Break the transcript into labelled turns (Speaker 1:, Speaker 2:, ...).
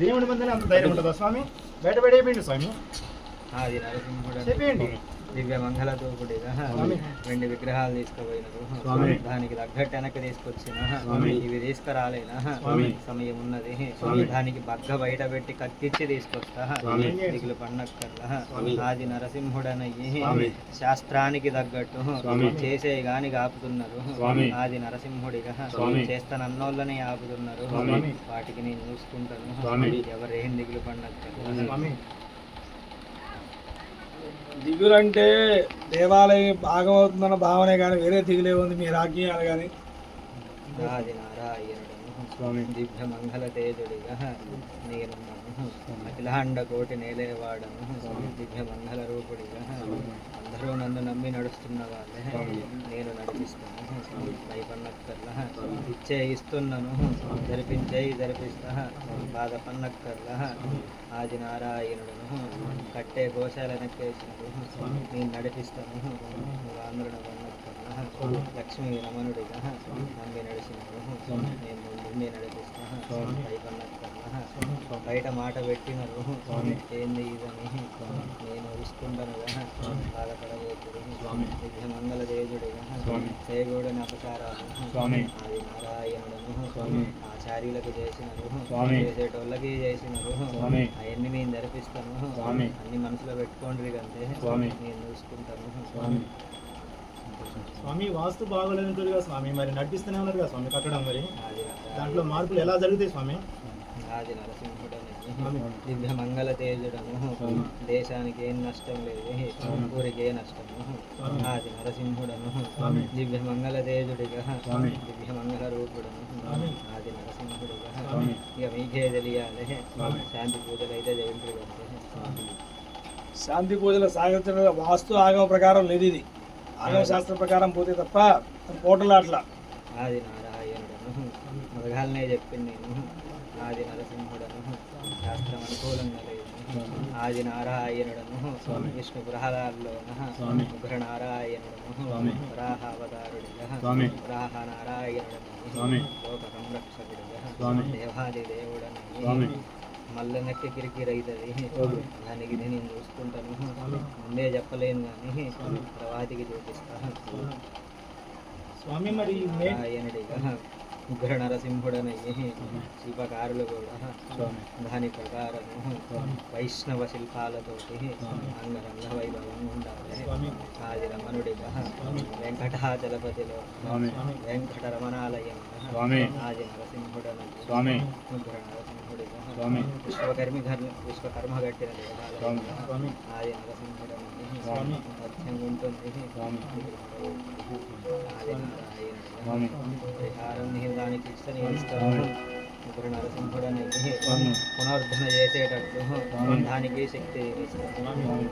Speaker 1: దేవుడి మందిని అంత ధైర్యం ఉంటుందా స్వామి? బయట పడేయండి స్వామి. చెప్పేయండి.
Speaker 2: దివ్య మంగళ దూకుడిగా వెండి విగ్రహాలు తీసుకుపోయినారు
Speaker 3: స్వామి.
Speaker 2: దానికి తగ్గట్టు వెనక్కి తీసుకొచ్చిన. ఇవి తీసుకురాలేనా. సమయం ఉన్నది. దానికి బగ్గ బయట పెట్టి కత్తిచ్చి తీసుకొస్తా. దిగులు పండక్కర్లా
Speaker 3: స్వామి.
Speaker 2: ఆది నరసింహుడనయ్యి. శాస్త్రానికి తగ్గట్టు. చేసే గాని ఆపుతున్నారు. ఆది నరసింహుడిగా. చేస్తానన్నోళ్ళని ఆపుతున్నారు. వాటికి నేను చూసుకుంటాను. ఎవరేం దిగులు పండక్కర్లా
Speaker 1: స్వామి
Speaker 4: దిగులంటే దేవాలయం భాగమవుతుందన్న భావనే కానీ వేరే దిగులే ఉంది మీ రాజ్యాలు కానీ.
Speaker 2: ఆది
Speaker 3: స్వామి.
Speaker 2: దివ్య మంగళ నేలేవాడను దివ్య మంగళ రూపుడిగా అందరూ నన్ను నమ్మి నడుస్తున్న వాళ్ళే నేను నడిపిస్తాను భయపన్నక్కర్ల ఇచ్చే ఇస్తున్నాను జరిపించే జరిపిస్తా బాధపన్నక్కర్ల ఆది నారాయణుడును కట్టే గోశాల నెక్కేసినడు నేను నడిపిస్తాను. నువ్వు ఆంధ్రుడు పన్నక్కర్లా లక్ష్మీ రమణుడిగా నమ్మి నడిచినడు నేను నడిపిస్తా భయపన్నక్కర్లా బయట మాట పెట్టినరు. ఏంది ఇదని. నేను ఇస్తుండనుగా బాధపడబోతుడు. దివ్య మంగళ దేవుడిగా చేయగూడని అపకారాలు
Speaker 3: స్వామి.
Speaker 2: ఆది నారాయణుడను ఆచార్యులకు చేసినారు.
Speaker 3: స్వామి.
Speaker 2: చేసేటోళ్ళకి చేసినారు.
Speaker 3: స్వామి.
Speaker 2: అవన్నీ నేను జరిపిస్తాను.
Speaker 3: స్వామి.
Speaker 2: అన్ని మనసులో పెట్టుకోండి కంటే
Speaker 3: స్వామి.
Speaker 2: నేను చూసుకుంటాను.
Speaker 3: స్వామి.
Speaker 1: వాస్తు బాగోలేదు కదా స్వామి మరి నడిపిస్తూనే ఉన్నారు కదా స్వామి కట్టడం మరి. దాంట్లో మార్పులు ఎలా జరుగుతాయి స్వామి?
Speaker 2: ఆది నరసింహుడని దివ్య మంగళ తేజుడను. దేశానికి ఏం నష్టం లేదు. ఊరికి ఏ నష్టము ఆది నరసింహుడను. దివ్య మంగళ తేజుడిగా.
Speaker 3: స్వామి.
Speaker 2: దివ్య మంగళ రూపుడను. ఆది నరసింహుడిగా.
Speaker 3: స్వామి.
Speaker 2: ఇక మీకే తెలియాలి. శాంతి పూజలు అయితే చేయండి
Speaker 4: శాంతి పూజలు సాగించడం వాస్తు ఆగమ ప్రకారం లేదు ఇది. ఆగమ శాస్త్రం ప్రకారం పోతే తప్ప పోటలు అట్లా.
Speaker 2: ఆది నారాయణుడను. మొదగాలనే చెప్పింది నేను. ఆది నరసింహుడను. శాస్త్రం అనుకూలంగా లేదు. ఆది నారాయణుడను. విష్ణు ప్రహ్లాదలోన. ఉగ్ర నారాయణుడను
Speaker 3: స్వామి.
Speaker 2: వరాహ నారాయణుడను
Speaker 3: స్వామి.
Speaker 2: లోక సంరక్షకుడిగా
Speaker 3: స్వామి.
Speaker 2: దేవాది
Speaker 3: స్వామి.
Speaker 2: దేవుడని మళ్ళీ నెక్క కిరికిరి అవుతుంది. దానికి ఇది నేను చూసుకుంటాను? ముందే చెప్పలేను కానీ తర్వాతికి చూపిస్తాను
Speaker 1: స్వామి మరి
Speaker 2: నారాయణుడిగా ఉగ్ర నరసింహుడనయ్యి శిల్పకారులు కూడా. దాని ప్రకారము వైష్ణవ శిల్పాలతోటి అంగరంగ వైభవంగా ఉండాలి. ఆది రమణుడిగా వెంకటాచలపతిలో. వెంకటరమణాలయం. ఆది నరసింహుడనయ్యి. ఉగ్ర నరసింహుడిగా
Speaker 3: స్వామి.
Speaker 2: విశ్వకర్మి ఘర్- విశ్వకర్మ కట్టిన దేవాలయం
Speaker 3: స్వామి.
Speaker 1: స్వామి.
Speaker 2: ఆది నరసింహుడనయ్యి
Speaker 3: స్వామి.
Speaker 2: సత్యంగా ఉంటుంది
Speaker 3: స్వామి.
Speaker 2: ఆది నారాయణుడిగా
Speaker 3: స్వామి.
Speaker 2: పరిహారం నేను దానికి ఇస్తే నేను ఇస్తాను ఇప్పుడు నరసింహుడు అనేది
Speaker 3: స్వామి.
Speaker 2: పునరుద్ధరణ చేసేటట్టు
Speaker 3: స్వామి.
Speaker 2: దానికి శక్తి ఇస్తాను
Speaker 3: స్వామి.